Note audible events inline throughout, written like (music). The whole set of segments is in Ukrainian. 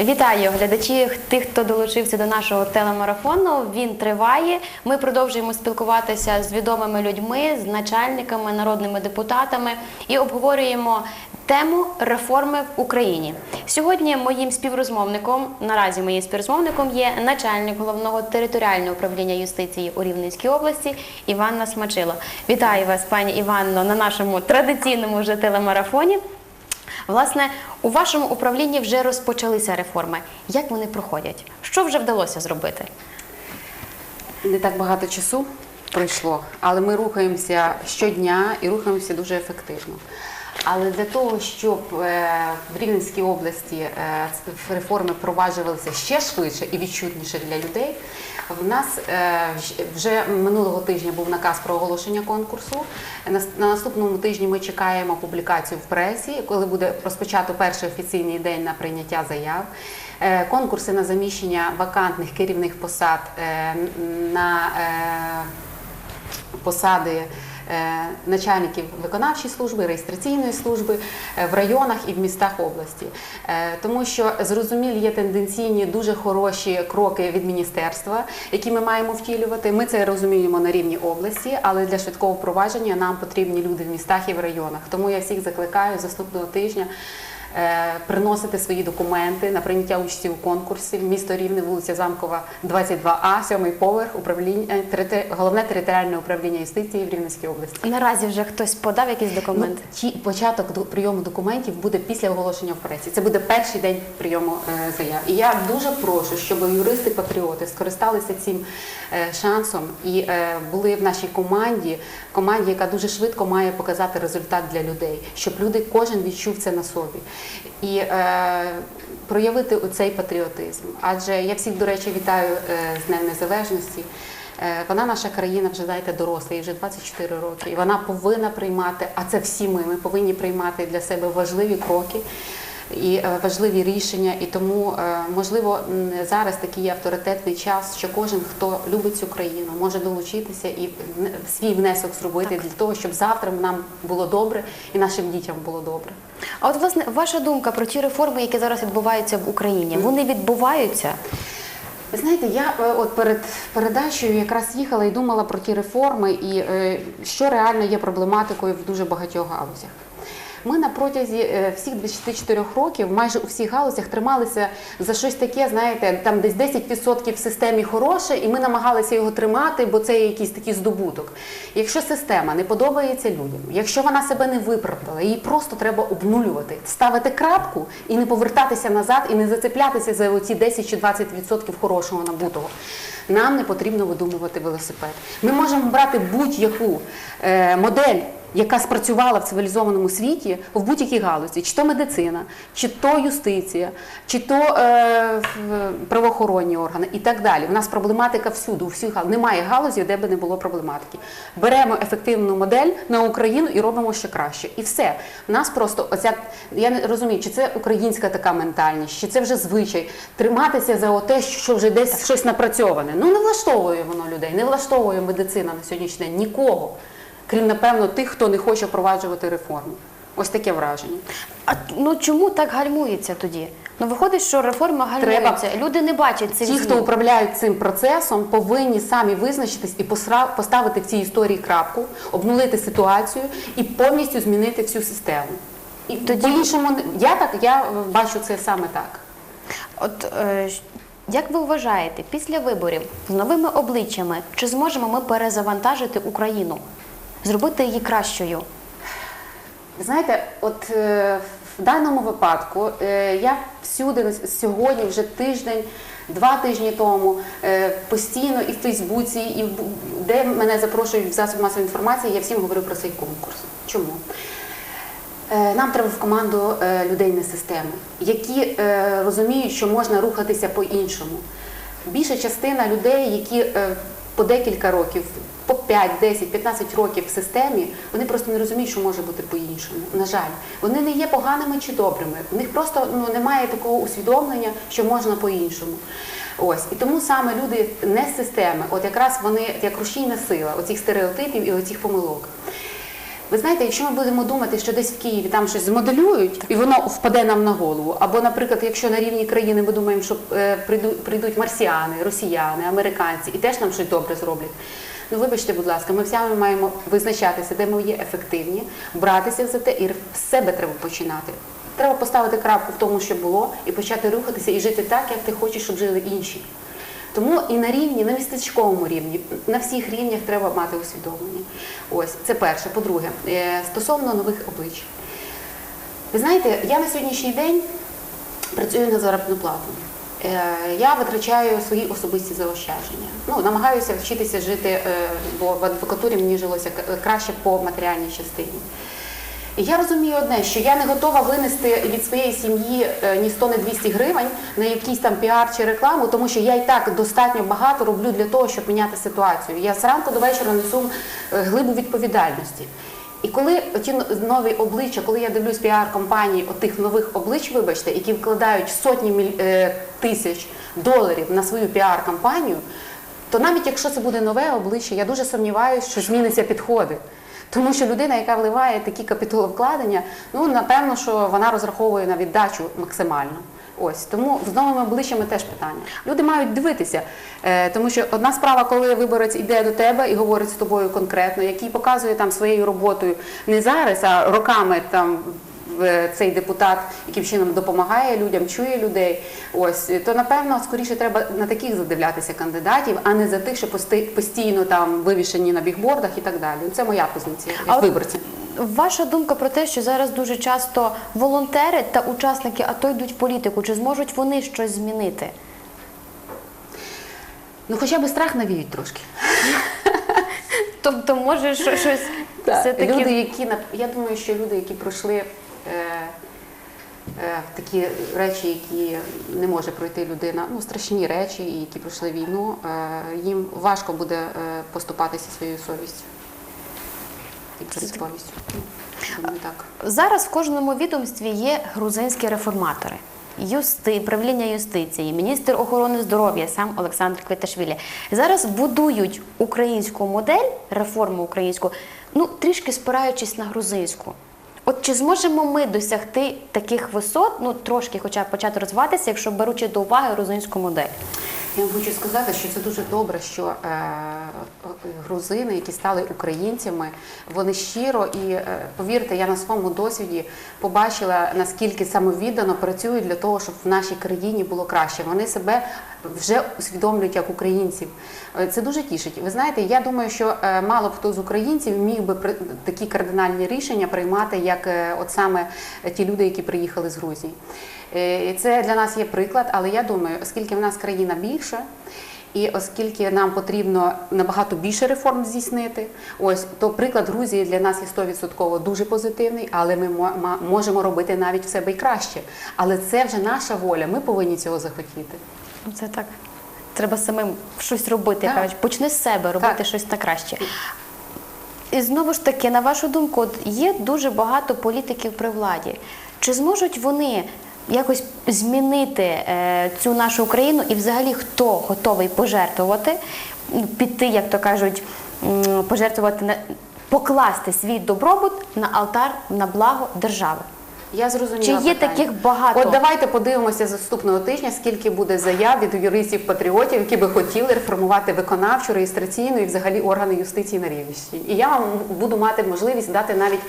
Вітаю глядачі, тих, хто долучився до нашого телемарафону. Він триває. Ми продовжуємо спілкуватися з відомими людьми, з начальниками, народними депутатами і обговорюємо тему реформи в Україні. Сьогодні моїм співрозмовником, наразі моїм співрозмовником є начальник головного територіального управління юстиції у Рівненській області Іванна Смачило. Вітаю вас, пані Іванно, на нашому традиційному вже телемарафоні. Власне, у вашому управлінні вже розпочалися реформи. Як вони проходять? Що вже вдалося зробити? Не так багато часу пройшло, але ми рухаємося щодня і рухаємося дуже ефективно. Але для того, щоб е, в Рівненській області е, реформи впроваджувалися ще швидше і відчутніше для людей, в нас е, вже минулого тижня був наказ про оголошення конкурсу. На наступному тижні ми чекаємо публікацію в пресі, коли буде розпочато перший офіційний день на прийняття заяв. Конкурси на заміщення вакантних керівних посад на посади начальників виконавчої служби, реєстраційної служби е, в районах і в містах області. Е, Тому що зрозумілі є тенденційні дуже хороші кроки від міністерства, які ми маємо втілювати. Ми це розуміємо на рівні області, але для швидкого впровадження нам потрібні люди в містах і в районах. Тому я всіх закликаю з наступного тижня. Е, Приносити свої документи на прийняття участі у конкурсі місто Рівне, вулиця Замкова, 22А, сьомий поверх, управління е, головне територіальне управління юстиції в Рівненській області. Наразі вже хтось подав якийсь документ. Ну, ті- початок прийому документів буде після оголошення в пресі. Це буде перший день прийому е, заяв. І я дуже прошу, щоб юристи-патріоти скористалися цим е, шансом і е, були в нашій команді, команді, яка дуже швидко має показати результат для людей, щоб люди кожен відчув це на собі. І е, проявити оцей патріотизм. Адже я всіх, до речі, вітаю е, з Днем Незалежності. Е, Вона наша країна вже знаєте, доросла, їй вже 24 роки. І вона повинна приймати, а це всі ми. Ми повинні приймати для себе важливі кроки і е, важливі рішення. І тому, е, можливо, зараз такий авторитетний час, що кожен, хто любить цю країну, може долучитися і свій внесок зробити для того, щоб завтра нам було добре і нашим дітям було добре. А от власне ваша думка про ті реформи, які зараз відбуваються в Україні, вони відбуваються? Ви знаєте, я е, от перед передачею якраз їхала і думала про ті реформи і що реально є проблематикою в дуже багатьох галузях. Ми на протязі е, всіх 24 років, майже у всіх галузях, трималися за щось таке, знаєте, там десь 10% в системі хороше, і ми намагалися його тримати, бо це є якийсь такий здобуток. Якщо система не подобається людям, якщо вона себе не виправдала, її просто треба обнулювати, ставити крапку і не повертатися назад, і не зацеплятися за оці 10 чи 20% хорошого набутого. Нам не потрібно видумувати велосипед. Ми можемо брати будь-яку е, модель яка спрацювала в цивілізованому світі в будь-якій галузі, чи то медицина, чи то юстиція, чи то е, правоохоронні органи і так далі. У нас проблематика всюди, у всіх галузях. Немає галузі, де би не було проблематики. Беремо ефективну модель на Україну і робимо ще краще. І все. У нас просто оця, я не розумію, чи це українська така ментальність, чи це вже звичай триматися за те, що вже десь щось напрацьоване. Ну не влаштовує воно людей, не влаштовує медицина на сьогоднішній день нікого крім напевно тих, хто не хоче впроваджувати реформи. Ось таке враження. А ну чому так гальмується тоді? Ну виходить, що реформи гальмуються. Люди не бачать цих Ті, хто управляють цим процесом, повинні самі визначитись і поставити в цій історії крапку, обнулити ситуацію і повністю змінити всю систему. І Тоді- по-іншому я так я е, бачу це саме так. От е, як ви вважаєте, після виборів з новими обличчями чи зможемо ми перезавантажити Україну, зробити її кращою? Знаєте, от е, в даному випадку е, я всюди сьогодні, вже тиждень, два тижні тому, е, постійно і в Фейсбуці, і в- де мене запрошують в засоби масової інформації, я всім говорю про цей конкурс. Чому? Е, Нам треба в команду е, людей не системи, які е, розуміють, що можна рухатися по-іншому. Більша частина людей, які по декілька років, по 5, 10, 15 років в системі, вони просто не розуміють, що може бути по-іншому. На жаль, вони не є поганими чи добрими. У них просто ну, немає такого усвідомлення, що можна по-іншому. Ось і тому саме люди не з системи, от якраз вони як рушійна сила оцих стереотипів і оцих помилок. Ви знаєте, якщо ми будемо думати, що десь в Києві там щось змоделюють, і воно впаде нам на голову. Або, наприклад, якщо на рівні країни ми думаємо, що е, прийдуть, прийдуть марсіани, росіяни, американці і теж нам щось добре зроблять. Ну, вибачте, будь ласка, ми всями маємо визначатися, де ми є ефективні, братися за те, і з себе треба починати. Треба поставити крапку в тому, що було, і почати рухатися і жити так, як ти хочеш, щоб жили інші. Тому і на рівні, на містечковому рівні, на всіх рівнях треба мати усвідомлення. Ось це перше. По-друге, е, стосовно нових облич. Ви знаєте, я на сьогоднішній день працюю на заробітну плату. Е, Я витрачаю свої особисті заощадження. Ну, намагаюся вчитися жити, е, бо в адвокатурі мені жилося краще по матеріальній частині. Я розумію одне, що я не готова винести від своєї сім'ї е, ні 100, ні 200 гривень на якийсь там піар чи рекламу, тому що я і так достатньо багато роблю для того, щоб міняти ситуацію. Я зранку до вечора несу е, глибу відповідальності. І коли ті нові обличчя, коли я дивлюсь піар-компанії отих нових облич, вибачте, які вкладають сотні е, тисяч доларів на свою піар-кампанію, то навіть якщо це буде нове обличчя, я дуже сумніваюся, що зміниться підходи. Тому що людина, яка вливає такі капіталовкладення, ну напевно, що вона розраховує на віддачу максимально. Ось тому з новими обличчями теж питання. Люди мають дивитися, е, тому що одна справа, коли виборець іде до тебе і говорить з тобою конкретно, який показує там своєю роботою не зараз, а роками там цей депутат, яким чином допомагає людям, чує людей. Ось то напевно скоріше треба на таких задивлятися кандидатів, а не за тих, що постійно там вивішені на бігбордах і так далі. Це моя позиція як виборця. Ваша думка про те, що зараз дуже часто волонтери та учасники АТО йдуть в політику, чи зможуть вони щось змінити? Ну хоча б страх навіють трошки. Тобто, може, що- щось все-таки... Люди, які я думаю, що люди, які пройшли е, е, такі речі, які не може пройти людина, ну страшні речі, які пройшли війну, е, їм важко буде е, поступатися своєю совістю і Думаю, так. Зараз в кожному відомстві є грузинські реформатори. Юсти, правління юстиції, міністр охорони здоров'я, сам Олександр Квіташвілі. Зараз будують українську модель, реформу українську, ну трішки спираючись на грузинську. От чи зможемо ми досягти таких висот, ну трошки, хоча б почати розвиватися, якщо беручи до уваги грузинську модель? Я хочу сказати, що це дуже добре, що е, грузини, які стали українцями, вони щиро і е, повірте, я на своєму досвіді побачила наскільки самовіддано працюють для того, щоб в нашій країні було краще. Вони себе вже усвідомлюють як українців. Е, Це дуже тішить. Ви знаєте, я думаю, що е, мало хто з українців міг би такі кардинальні рішення приймати, як е, от саме ті люди, які приїхали з Грузії. Це для нас є приклад, але я думаю, оскільки в нас країна більша. І оскільки нам потрібно набагато більше реформ здійснити, ось то приклад Грузії для нас є 100% дуже позитивний, але ми мо- можемо робити навіть в себе і краще. Але це вже наша воля. Ми повинні цього захотіти. Ну, Це так. Треба самим щось робити. Так. Кажуть, почни з себе робити Так. щось на краще. І знову ж таки, на вашу думку, от є дуже багато політиків при владі. Чи зможуть вони якось змінити е, цю нашу Україну і взагалі хто готовий пожертвувати, піти, як то кажуть, пожертвувати покласти свій добробут на алтар на благо держави? Я зрозуміла. Чи є питання. таких багато? От давайте подивимося наступного тижня, скільки буде заяв від юристів-патріотів, які би хотіли реформувати виконавчу, реєстраційну і взагалі органи юстиції на Рівненщині. І я вам буду мати можливість дати навіть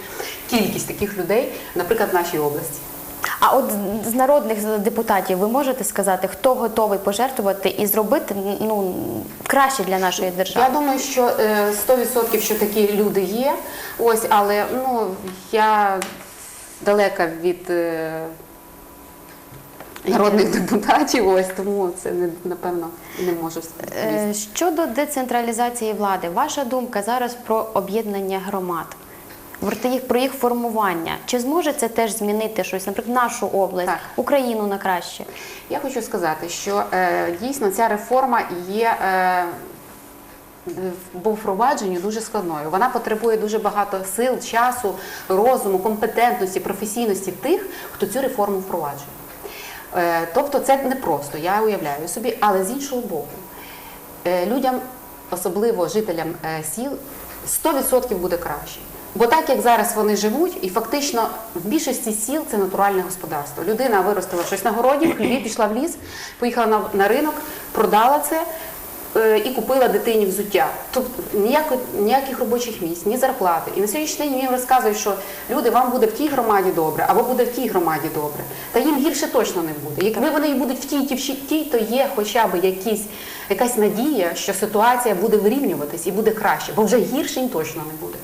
кількість таких людей, наприклад, в нашій області. А от з народних депутатів ви можете сказати, хто готовий пожертвувати і зробити ну краще для нашої держави? Я думаю, що е, 100% що такі люди є. Ось, але ну я далека від е, народних депутатів, ось тому це напевно не можу відповісти. Е, Щодо децентралізації влади, ваша думка зараз про об'єднання громад, про їх, про їх формування. Чи зможе це теж змінити щось, наприклад, нашу область, Так. Україну на краще? Я хочу сказати, що е, дійсно ця реформа є. По впровадженню дуже складною. Вона потребує дуже багато сил, часу, розуму, компетентності, професійності тих, хто цю реформу впроваджує. Е, Тобто це не просто, я уявляю собі, але з іншого боку, е, людям, особливо жителям е, сіл, 100% буде краще. Бо так як зараз вони живуть, і фактично в більшості сіл це натуральне господарство. Людина виростила щось на городі, в хлібі, пішла в ліс, поїхала на, ринок, продала це і купила дитині взуття. Тобто ніяких, ніяких робочих місць, ні зарплати. І на сьогоднішній день їм розказують, що люди, вам буде в тій громаді добре, або буде в тій громаді добре. Та їм гірше точно не буде. Якби вони і будуть в тій, ті, в тій, то є хоча б якісь, якась надія, що ситуація буде вирівнюватись і буде краще, бо вже гірше точно не буде.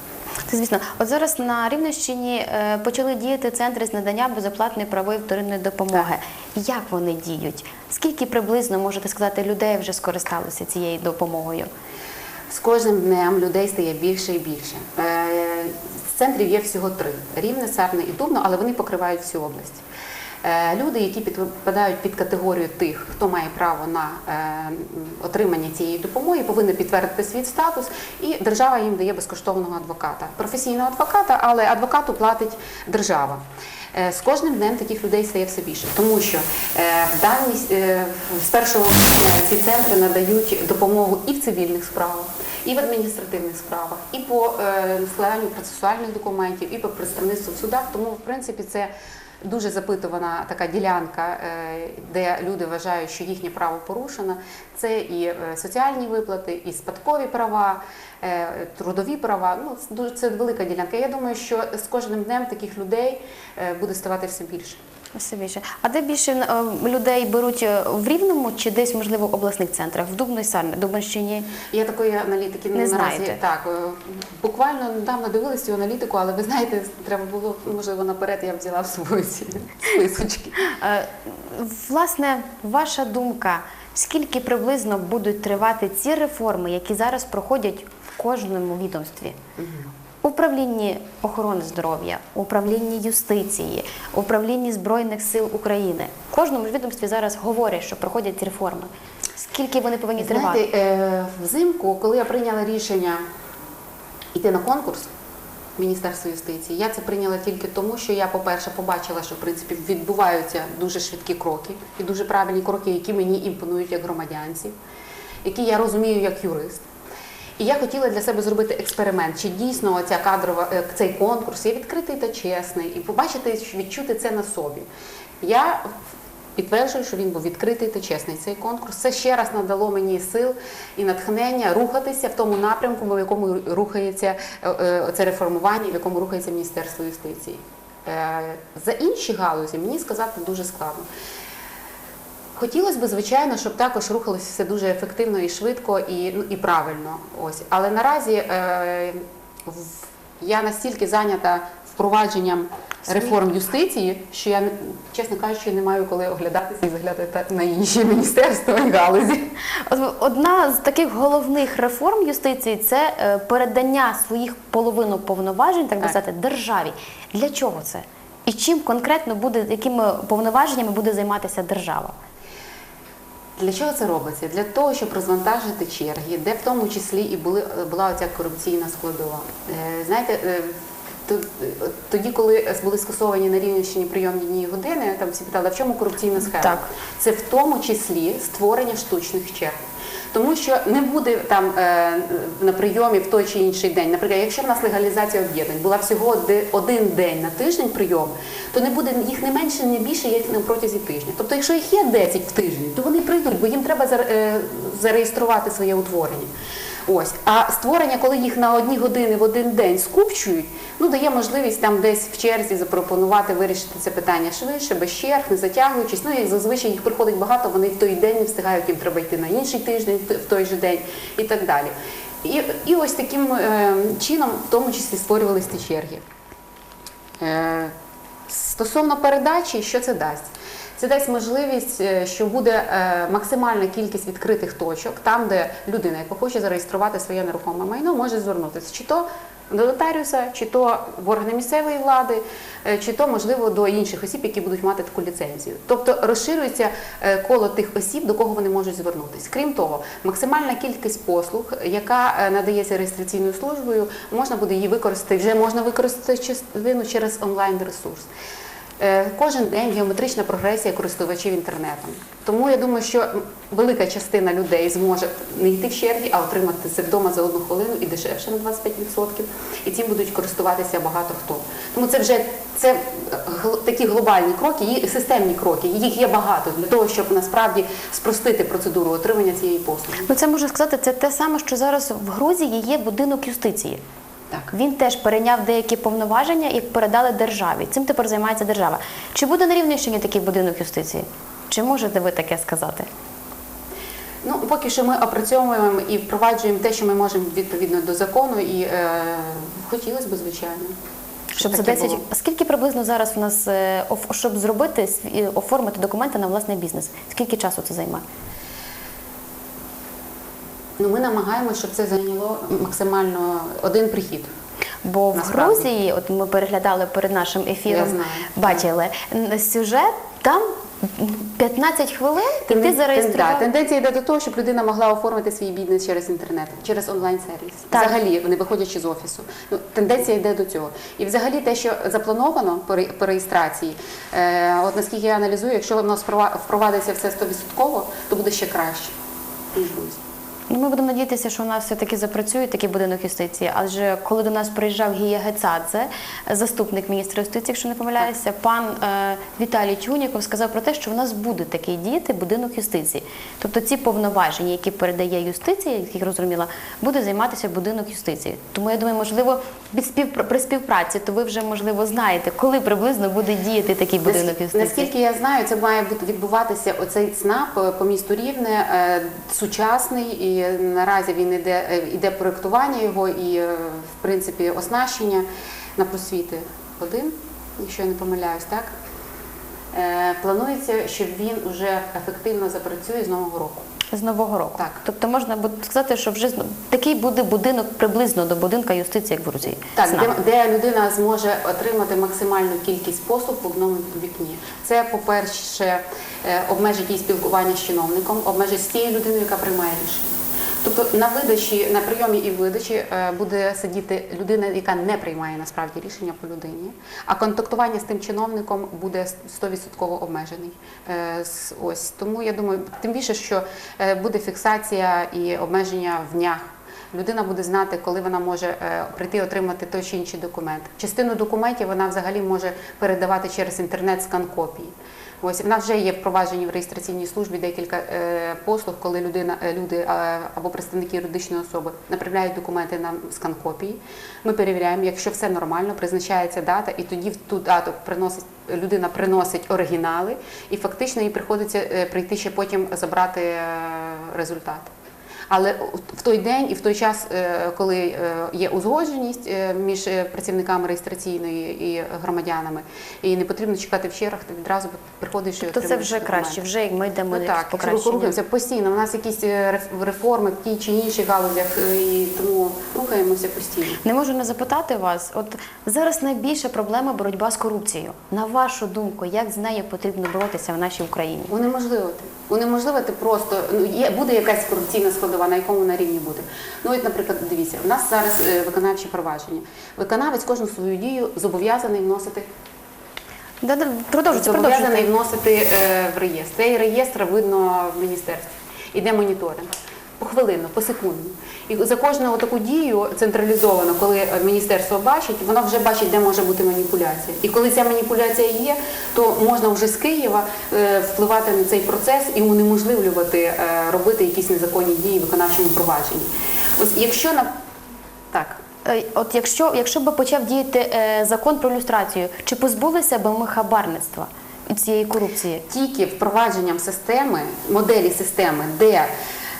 Це звісно. От зараз на Рівненщині е, почали діяти центри з надання безоплатної правої вторинної допомоги. Як вони діють? Скільки приблизно можете сказати людей вже скористалися цією допомогою? З кожним днем людей стає більше і більше. Е, центрів є всього три: Рівне, Сарне і Дубно, але вони покривають всю область. Е, Люди, які підпадають під категорію тих, хто має право на е, отримання цієї допомоги, повинні підтвердити свій статус, і держава їм дає безкоштовного адвоката, професійного адвоката, але адвокату платить держава. Е, З кожним днем таких людей стає все більше, тому що в даній е, з першого ці центри надають допомогу і в цивільних справах, і в адміністративних справах, і по складанню процесуальних документів, і по представництву в судах. Тому, в принципі, це дуже запитувана така ділянка, е, де люди вважають, що їхнє право порушено. Це і е, соціальні виплати, і спадкові права, е, трудові права. Ну, це велика ділянка. Я думаю, що з кожним днем таких людей буде ставати все більше. Все більше. А де більше е, людей беруть е, в Рівному чи десь, можливо, в обласних центрах? В Дубно і Сарне, Я такої аналітики Не наразі знаєте? так. е, Буквально недавно дивилася цю аналітику, але ви знаєте, треба було можливо наперед. Я взяла собою ці списочки. (laughs) Е, Власне, ваша думка, скільки приблизно будуть тривати ці реформи, які зараз проходять в кожному відомстві? Управлінні охорони здоров'я, управлінні юстиції, управлінні Збройних сил України. В кожному ж відомстві зараз говорять, що проходять реформи. Скільки вони повинні тривати? Е, взимку, коли я прийняла рішення йти на конкурс в Міністерство юстиції, я це прийняла тільки тому, що я, по-перше, побачила, що в принципі відбуваються дуже швидкі кроки і дуже правильні кроки, які мені імпонують як громадянці, які я розумію як юрист. І я хотіла для себе зробити експеримент, чи дійсно ця кадрова е, цей конкурс є відкритий та чесний, і побачити, відчути це на собі. Я підтверджую, що він був відкритий та чесний цей конкурс. Це ще раз надало мені сил і натхнення рухатися в тому напрямку, в якому рухається е, е, це реформування, в якому рухається Міністерство юстиції. За інші галузі мені сказати дуже складно. Хотілося б, звичайно, щоб також рухалося все дуже ефективно і швидко, і, ну, і правильно. Ось. Але наразі е, в- я настільки зайнята впровадженням реформ юстиції, що я, чесно кажучи, не маю коли оглядатися і заглядати на інші (laughs) міністерства і галузі. Одна з таких головних реформ юстиції це е, передання своїх половину повноважень, так би сказати, державі. Для чого це? І чим конкретно буде, якими повноваженнями буде займатися держава? Для чого це робиться? Для того, щоб розвантажити черги, де в тому числі і були, була оця корупційна складова. Е, Знаєте, е, е, тоді, коли були скасовані на Рівненщині прийомні дні і години, там всі питали, а в чому корупційна схема? Так. Це в тому числі створення штучних черг. Тому що не буде там е, на прийомі в той чи інший день. Наприклад, якщо в нас легалізація об'єднань була всього один день на тиждень прийом, то не буде їх не менше, не більше, як на протязі тижня. Тобто, якщо їх є 10 в тиждень, то вони прийдуть, бо їм треба е, зареєструвати своє утворення. Ось, а створення, коли їх на одні години в один день скупчують, ну дає можливість там десь в черзі запропонувати вирішити це питання швидше, без черг, не затягуючись. Ну і зазвичай їх приходить багато, вони в той день не встигають, їм треба йти на інший тиждень, в той же день і так далі. І, і ось таким е, чином, в тому числі, створювалися ті черги. Е, Стосовно передачі, що це дасть? Це дасть можливість, е, що буде е, максимальна кількість відкритих точок, там, де людина, яка хоче зареєструвати своє нерухоме майно, може звернутися чи то до нотаріуса, чи то в органи місцевої влади, е, чи то можливо до інших осіб, які будуть мати таку ліцензію. Тобто розширюється коло тих осіб, до кого вони можуть звернутися. Крім того, максимальна кількість послуг, яка надається реєстраційною службою, можна буде її використати. Вже можна використати частину через онлайн ресурс. Е, Кожен день геометрична прогресія користувачів інтернетом. Тому я думаю, що велика частина людей зможе не йти в черзі, а отримати це вдома за одну хвилину і дешевше на 25%. І цим будуть користуватися багато хто. Тому це вже це такі глобальні кроки, системні кроки. Їх є багато для того, щоб насправді спростити процедуру отримання цієї послуги. Ну це можна сказати, це те саме, що зараз в Грузії є будинок юстиції. Так. Він теж перейняв деякі повноваження і передали державі. Цим тепер займається держава. Чи буде на Рівненщині такий будинок юстиції? Чи можете ви таке сказати? Ну, поки що ми опрацьовуємо і впроваджуємо те, що ми можемо відповідно до закону, і е, хотілося б, звичайно. Щоб за 10... було. Скільки приблизно зараз в нас е, щоб зробити оформити документи на власний бізнес? Скільки часу це займає? Ну, ми намагаємося, щоб це зайняло максимально один прихід. Бо в Грузії, от ми переглядали перед нашим ефіром, бачили н- сюжет, там 15 хвилин, і ти зареєстрував. да, Тенденція йде до того, щоб людина могла оформити свій бізнес через інтернет, через онлайн-сервіс. Так. Взагалі, не виходячи з офісу. Ну, тенденція йде до цього. І взагалі те, що заплановано по реєстрації, е, от наскільки я аналізую, якщо воно впровадиться все 100%, то буде ще краще, ми будемо надіятися, що у нас все-таки запрацює такий будинок юстиції. Адже коли до нас приїжджав Гія Гецадзе, заступник міністра юстиції, якщо не помиляюся, пан е, Віталій Тюніков сказав про те, що в нас буде такий діяти будинок юстиції. Тобто ці повноваження, які передає юстиція, як я зрозуміла, буде займатися будинок юстиції. Тому я думаю, можливо, під спів... при співпраці, то ви вже можливо знаєте, коли приблизно буде діяти такий будинок юстиції. Наскільки я знаю, це має відбуватися оцей ЦНАП е, по місту Рівне е, сучасний, і наразі він іде, е, іде проєктування його і, е, в принципі, оснащення на просвіти один, якщо я не помиляюсь, так? Е, Планується, що він вже ефективно запрацює з нового року. З нового року. Так. Тобто можна буде сказати, що вже такий буде будинок приблизно до будинка юстиції, як в Грузії. Так, де, де людина зможе отримати максимальну кількість послуг в одному вікні. Це, по-перше, обмежить її спілкування з чиновником, обмежить з тією людиною, яка приймає рішення. Тобто на видачі, на прийомі і видачі е, буде сидіти людина, яка не приймає насправді рішення по людині, а контактування з тим чиновником буде 100% обмежений. Е, Ось тому я думаю, тим більше, що е, буде фіксація і обмеження в днях. Людина буде знати, коли вона може прийти отримати той чи інший документ. Частину документів вона взагалі може передавати через інтернет скан копії. Ось нас вже є впроваджені в реєстраційній службі декілька е, послуг, коли людина, е, люди е, або представники юридичної особи направляють документи на скан копії. Ми перевіряємо, якщо все нормально, призначається дата, і тоді в ту дату приносить людина приносить оригінали, і фактично їй приходиться е, прийти ще потім забрати е, результат. Але в той день і в той час, е, коли е, є узгодженість е, між працівниками реєстраційної і громадянами, і не потрібно чекати в чергах, ти відразу приходиш і То це вже краще, вже як ми йдемо Ну так, якщо рухаємося постійно. У нас якісь реформи в тій чи іншій галузях, і тому рухаємося постійно. Не можу не запитати вас. От зараз найбільша проблема боротьба з корупцією. На вашу думку, як з нею потрібно боротися в нашій Україні? Унеможливити. Унеможливити просто ну є буде якась корупційна складова, на якому на рівні буде. Ну от, наприклад, дивіться, у нас зараз виконавчі провадження. Виконавець кожну свою дію зобов'язаний вносити Да, да, продовжуйте, зобов'язаний вносити е, в реєстр. Цей реєстр видно в міністерстві. Іде моніторинг. Похвилинно, посекундно. І за кожну таку дію централізовано, коли міністерство бачить, воно вже бачить, де може бути маніпуляція. І коли ця маніпуляція є, то можна вже з Києва е, впливати на цей процес і унеможливлювати е, робити якісь незаконні дії в виконавчому провадженні. Ось якщо на так. Е, От якщо, якщо би почав діяти е, закон про люстрацію, чи позбулися б ми хабарництва цієї корупції? тільки впровадженням системи, моделі системи, де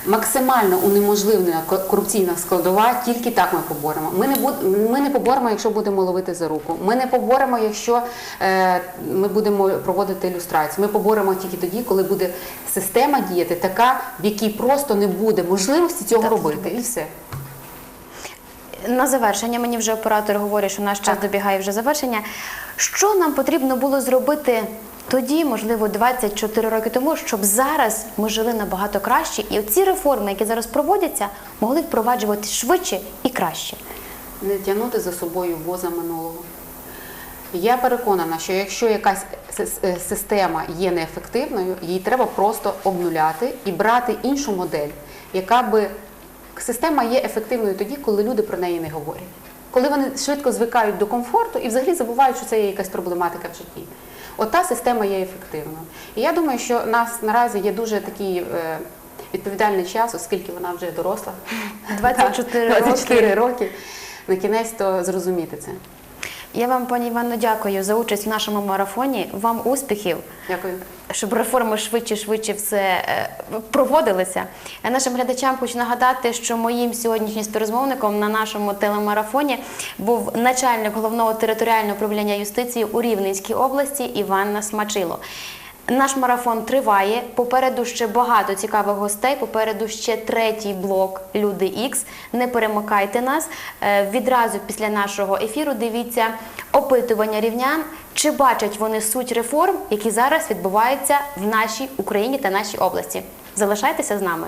максимально унеможливлена ко- корупційна складова, тільки так ми поборемо. Ми не буд, ми не поборемо, якщо будемо ловити за руку. Ми не поборемо, якщо е, ми будемо проводити ілюстрацію. Ми поборемо тільки тоді, коли буде система діяти така, в якій просто не буде можливості цього Так, робити. І все. На завершення мені вже оператор говорить, що наш час добігає вже завершення. Що нам потрібно було зробити тоді, можливо, 24 роки тому, щоб зараз ми жили набагато краще, і ці реформи, які зараз проводяться, могли впроваджувати швидше і краще. Не тягнути за собою воза минулого. Я переконана, що якщо якась е, система є неефективною, її треба просто обнуляти і брати іншу модель, яка би система є ефективною тоді, коли люди про неї не говорять. Коли вони швидко звикають до комфорту і взагалі забувають, що це є якась проблематика в житті. От та система є ефективною. І я думаю, що у нас наразі є дуже такий е, відповідальний час, оскільки вона вже доросла. 24 Так, 24 роки. роки. На кінець то зрозуміти це. Я вам, пані Івано, дякую за участь в нашому марафоні. Вам успіхів. Дякую. щоб реформи швидше швидше все е, проводилися. Нашим глядачам хочу нагадати, що моїм сьогоднішнім співрозмовником на нашому телемарафоні був начальник головного територіального управління юстиції у Рівненській області Іванна Смачило. Наш марафон триває. Попереду ще багато цікавих гостей. Попереду ще третій блок Люди Ікс. Не перемикайте нас. Е, Відразу після нашого ефіру дивіться опитування рівнян, чи бачать вони суть реформ, які зараз відбуваються в нашій Україні та нашій області. Залишайтеся з нами.